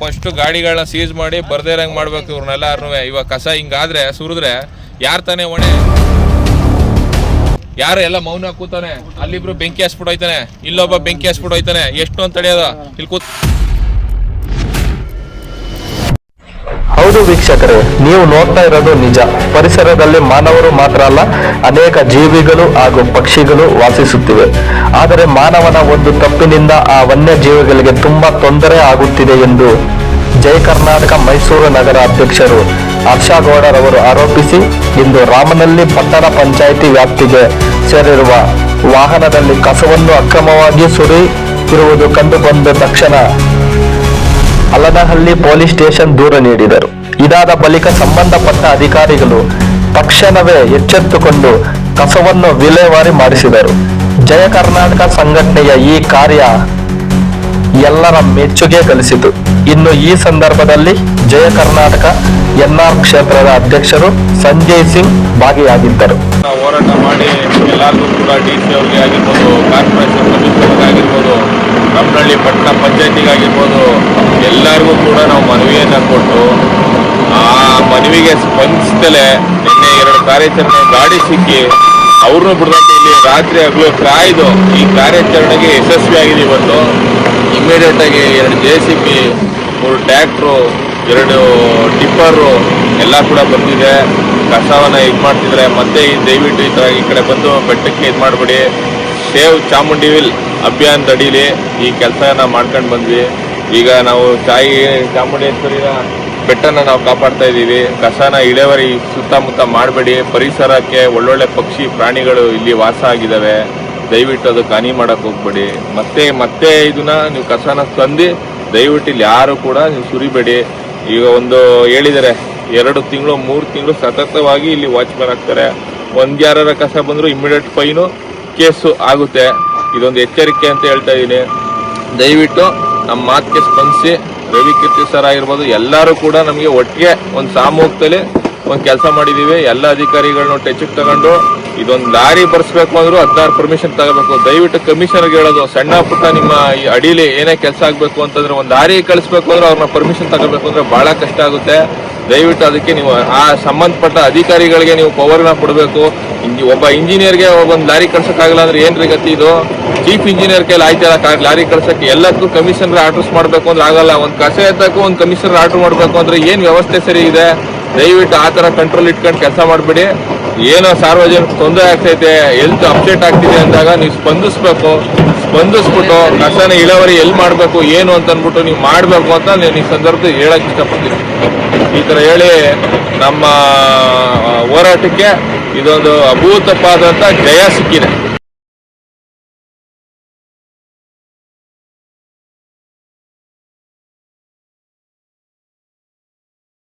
First ಗಾಡಿಗಳನ್ನ seize ಮಾಡಿ ಬರ್ದೇ ಇರಂಗ್ ಮಾಡ್ಬೇಕು ಇವ್ರನ್ನೆಲ್ಲಾರು ಇವಾಗ ಕಸ ಹಿಂಗಾದ್ರೆ, ಸುರಿದ್ರೆ ಯಾರ್ ತಾನೇ ಹೊಣೆ ಯಾರು ಎಲ್ಲ ಮೌನ ಕೂತಾನೆ? ಅಲ್ಲಿಬ್ರು ಬೆಂಕಿ ಹಚ್ಬಿಟ್ಟು ಹೋಯ್ತಾನೆ ಇಲ್ಲೊಬ್ಬ ಬೆಂಕಿ ಹಚ್ಬಿಟ್ಟು ಹೋಯ್ತಾನೆ ಎಷ್ಟು ಅಂತ ತಡೆಯೋದ ಇಲ್ಲಿ ಕೂತ್ ಹೌದು ವೀಕ್ಷಕರೇ, ನೀವು ನೋಡ್ತಾ ಇರೋದು ನಿಜ. ಪರಿಸರದಲ್ಲಿ ಮಾನವರು ಮಾತ್ರ ಅಲ್ಲ, ಅನೇಕ ಜೀವಿಗಳು ಹಾಗೂ ಪಕ್ಷಿಗಳು ವಾಸಿಸುತ್ತಿವೆ. ಆದರೆ ಮಾನವನ ಒಂದು ತಪ್ಪಿನಿಂದ ಆ ವನ್ಯ ಜೀವಿಗಳಿಗೆ ತುಂಬಾ ತೊಂದರೆ ಆಗುತ್ತಿದೆ ಎಂದು ಜೈ ಕರ್ನಾಟಕ ಮೈಸೂರು ನಗರ ಅಧ್ಯಕ್ಷರು ಹರ್ಷಗೌಡರವರು ಆರೋಪಿಸಿ, ಇಂದು ರಾಮನಲ್ಲಿ ಪಟ್ಟಣ ಪಂಚಾಯಿತಿ ವ್ಯಾಪ್ತಿಗೆ ಸೇರಿರುವ ವಾಹನದಲ್ಲಿ ಕಸವನ್ನು ಅಕ್ರಮವಾಗಿ ಸುರಿಯುತ್ತಿರುವುದು ಕಂಡುಬಂದ ತಕ್ಷಣ ಅಲ್ಲನಹಳ್ಳಿ ಪೊಲೀಸ್ ಸ್ಟೇಷನ್ ದೂರು ನೀಡಿದರು. ಇದಾದ ಬಳಿಕ ಸಂಬಂಧಪಟ್ಟ ಅಧಿಕಾರಿಗಳು ತಕ್ಷಣವೇ ಎಚ್ಚೆತ್ತುಕೊಂಡು ಕಸವನ್ನು ವಿಲೇವಾರಿ ಮಾಡಿಸಿದರು. ಜಯ ಕರ್ನಾಟಕ ಸಂಘಟನೆಯ ಈ ಕಾರ್ಯ ಎಲ್ಲರ ಮೆಚ್ಚುಗೆ ಗಳಿಸಿತು. ಇನ್ನು ಈ ಸಂದರ್ಭದಲ್ಲಿ ಜಯ ಕರ್ನಾಟಕ ಎನ್ಆರ್ ಕ್ಷೇತ್ರದ ಅಧ್ಯಕ್ಷರು ಸಂಜಯ್ ಸಿಂಗ್ ಭಾಗಿಯಾಗಿದ್ದರು. ಹೋರಾಟ ಮಾಡಿ ಎಲ್ಲರಿಗೂ ಕೂಡ ಡಿ ಸಿ ಅವ್ರಿಗೆ ಆಗಿರ್ಬೋದು, ಕಾರ್ಪೊರೇಷನ್ ಆಗಿರ್ಬೋದು ನಮ್ಮನಹಳ್ಳಿ ಪಟ್ಟಣ ಪಂಚಾಯತಿಗಾಗಿರ್ಬೋದು ಎಲ್ಲರಿಗೂ ಕೂಡ ನಾವು ಮನವಿಯನ್ನು ಕೊಟ್ಟು ಮನವಿಗೆ ಸ್ಪಂದಿಸ್ತಲೇ ನಿನ್ನೆ ಎರಡು ಕಾರ್ಯಾಚರಣೆ ಗಾಡಿ ಸಿಕ್ಕಿ, ಅವ್ರನ್ನೂ ಬಿಡದಂತೆ ಇಲ್ಲಿ ರಾತ್ರಿ ಹಗಲು ಕಾಯ್ದು ಈ ಕಾರ್ಯಾಚರಣೆಗೆ ಯಶಸ್ವಿಯಾಗಿದೆ ಇವತ್ತು ಇಮಿಡಿಯೇಟ್ ಆಗಿ ಎರಡು ಜೆ ಸಿ ಪಿ ಮೂರು ಟ್ಯಾಕ್ಟ್ರು ಎರಡು ಟಿಪ್ಪರು ಎಲ್ಲ ಕೂಡ ಬಂದಿದೆ. ಕಸವನ್ನ ಇದು ಮಾಡ್ತಿದ್ರೆ ಮತ್ತೆ ಈ ದಯವಿಟ್ಟು ಈ ಥರ ಈ ಕಡೆ ಬಂದು ಬೆಟ್ಟಕ್ಕೆ ಇದು ಮಾಡಬೇಡಿ. ಸೇವ್ ಚಾಮುಂಡಿ ವಿಲ್ ಅಭಿಯಾನದ ಅಡೀಲಿ ಈ ಕೆಲಸನ ಮಾಡ್ಕೊಂಡು ಬಂದ್ವಿ. ಈಗ ನಾವು ತಾಯಿ ಚಾಮುಂಡೇಶ್ವರಿನ ಬೆಟ್ಟನ ನಾವು ಕಾಪಾಡ್ತಾ ಇದ್ದೀವಿ. ಕಸನ ಇಳೆವರಿ ಸುತ್ತಮುತ್ತ ಮಾಡಬೇಡಿ. ಪರಿಸರಕ್ಕೆ ಒಳ್ಳೊಳ್ಳೆ ಪಕ್ಷಿ, ಪ್ರಾಣಿಗಳು ಇಲ್ಲಿ ವಾಸ ಆಗಿದ್ದಾವೆ ದಯವಿಟ್ಟು ಅದಕ್ಕೆ ಹಾನಿ ಮಾಡಕ್ಕೆ ಹೋಗ್ಬೇಡಿ. ಮತ್ತೆ ಮತ್ತೆ ಇದನ್ನ ನೀವು ಕಸನ ತಂದು ದಯವಿಟ್ಟು ಇಲ್ಲಿ ಯಾರು ಕೂಡ ನೀವು ಸುರಿಬೇಡಿ. ಈಗ ಒಂದು ಹೇಳಿದರೆ, ಎರಡು ತಿಂಗಳು, ಮೂರು ತಿಂಗಳು ಸತತವಾಗಿ ಇಲ್ಲಿ ವಾಚ್ಮನ್ ಆಗ್ತಾರೆ. ಒಂದು ಕಸ ಬಂದರೂ ಇಮಿಡಿಯೇಟ್ ಫೈನು ಕೇಸು ಆಗುತ್ತೆ. ಇದೊಂದು ಎಚ್ಚರಿಕೆ ಅಂತ ಹೇಳ್ತಾ ಇದ್ದೀನಿ. ದಯವಿಟ್ಟು ನಮ್ಮ ಮಾತಿಗೆ ಸ್ಪಂದಿಸಿ. ರವಿ ಕೀರ್ತಿ ಸರ್ ಆಗಿರ್ಬೋದು, ಎಲ್ಲರೂ ಕೂಡ ನಮಗೆ ಒಟ್ಟಿಗೆ ಒಂದು ಸಾಮೂಹಿಕದಲ್ಲಿ ಒಂದು ಕೆಲಸ ಮಾಡಿದ್ದೀವಿ ಎಲ್ಲ ಅಧಿಕಾರಿಗಳನ್ನ ಟೆಚಿಗೆ ತಗೊಂಡು ಇದೊಂದು ಲಾರಿ ಬರ್ಸ್ಬೇಕು ಅಂದ್ರೂ ಹದಿನಾರು ಪರ್ಮಿಷನ್ ತಗೋಬೇಕು. ದಯವಿಟ್ಟು ಕಮಿಷನರ್ಗೆ ಹೇಳೋದು, ಸಣ್ಣ ಪುಟ್ಟ ನಿಮ್ಮ ಈ ಅಡಿಲಿ ಏನೇ ಕೆಲಸ ಆಗ್ಬೇಕು ಅಂತಂದ್ರೆ ಒಂದು ಲಾರಿ ಕಳಿಸ್ಬೇಕು ಅಂದ್ರೆ ಅವ್ರನ್ನ ಪರ್ಮಿಷನ್ ತಗೋಬೇಕು ಅಂದ್ರೆ ಬಹಳ ಕಷ್ಟ ಆಗುತ್ತೆ. ದಯವಿಟ್ಟು ಅದಕ್ಕೆ ನೀವು ಆ ಸಂಬಂಧಪಟ್ಟ ಅಧಿಕಾರಿಗಳಿಗೆ ನೀವು ಪವರ್ನ ಕೊಡಬೇಕು. ಒಬ್ಬ ಇಂಜಿನಿಯರ್ಗೆ ಒಂದು ಲಾರಿ ಕಳ್ಸೋಕ್ಕಾಗಲ್ಲ ಅಂದ್ರೆ ಏನ್ರಿ ಗತಿ ಇದು? ಚೀಫ್ ಇಂಜಿನಿಯರ್ ಕೈಲಿ ಆಯ್ತಾರ ಲಾರಿ ಕಳ್ಸಕ್ಕೆ ಎಲ್ಲಕ್ಕೂ ಕಮಿಷನರ್ ಆರ್ಡರ್ಸ್ ಮಾಡಬೇಕು ಅಂದ್ರೆ ಆಗಲ್ಲ. ಒಂದು ಕಸ ಎತ್ತಕ್ಕೂ ಒಂದು ಕಮಿಷನರ್ ಆರ್ಡರ್ ಮಾಡಬೇಕು ಅಂದ್ರೆ ಏನು ವ್ಯವಸ್ಥೆ ಸರಿ ಇದೆ? ದಯವಿಟ್ಟು ಆ ಥರ ಕಂಟ್ರೋಲ್ ಇಟ್ಕೊಂಡು ಕೆಲಸ ಮಾಡಬೇಡಿ. ಏನೋ ಸಾರ್ವಜನಿಕ ತೊಂದರೆ ಆಗ್ತೈತೆ ಎಲ್ತ್ ಅಪ್ಡೇಟ್ ಆಗ್ತಿದೆ ಅಂದಾಗ ನೀವು ಸ್ಪಂದಿಸ್ಬೇಕು. ಸ್ಪಂದಿಸ್ಬಿಟ್ಟು ಕಸನ ಇಳುವರಿ ಎಲ್ಲಿ ಮಾಡಬೇಕು, ಏನು ಅಂತ ಅಂದ್ಬಿಟ್ಟು ನೀವು ಮಾಡಬೇಕು ಅಂತ ನಾನು ಈ ಸಂದರ್ಭದಲ್ಲಿ ಹೇಳಕ್ಕೆ ಇಷ್ಟಪಡ್ತೀನಿ. ಈ ಥರ ಹೇಳಿ ನಮ್ಮ ಹೋರಾಟಕ್ಕೆ ಇದೊಂದು ಅಭೂತಪಾದಂಥ ಜಯ ಸಿಕ್ಕಿದೆ.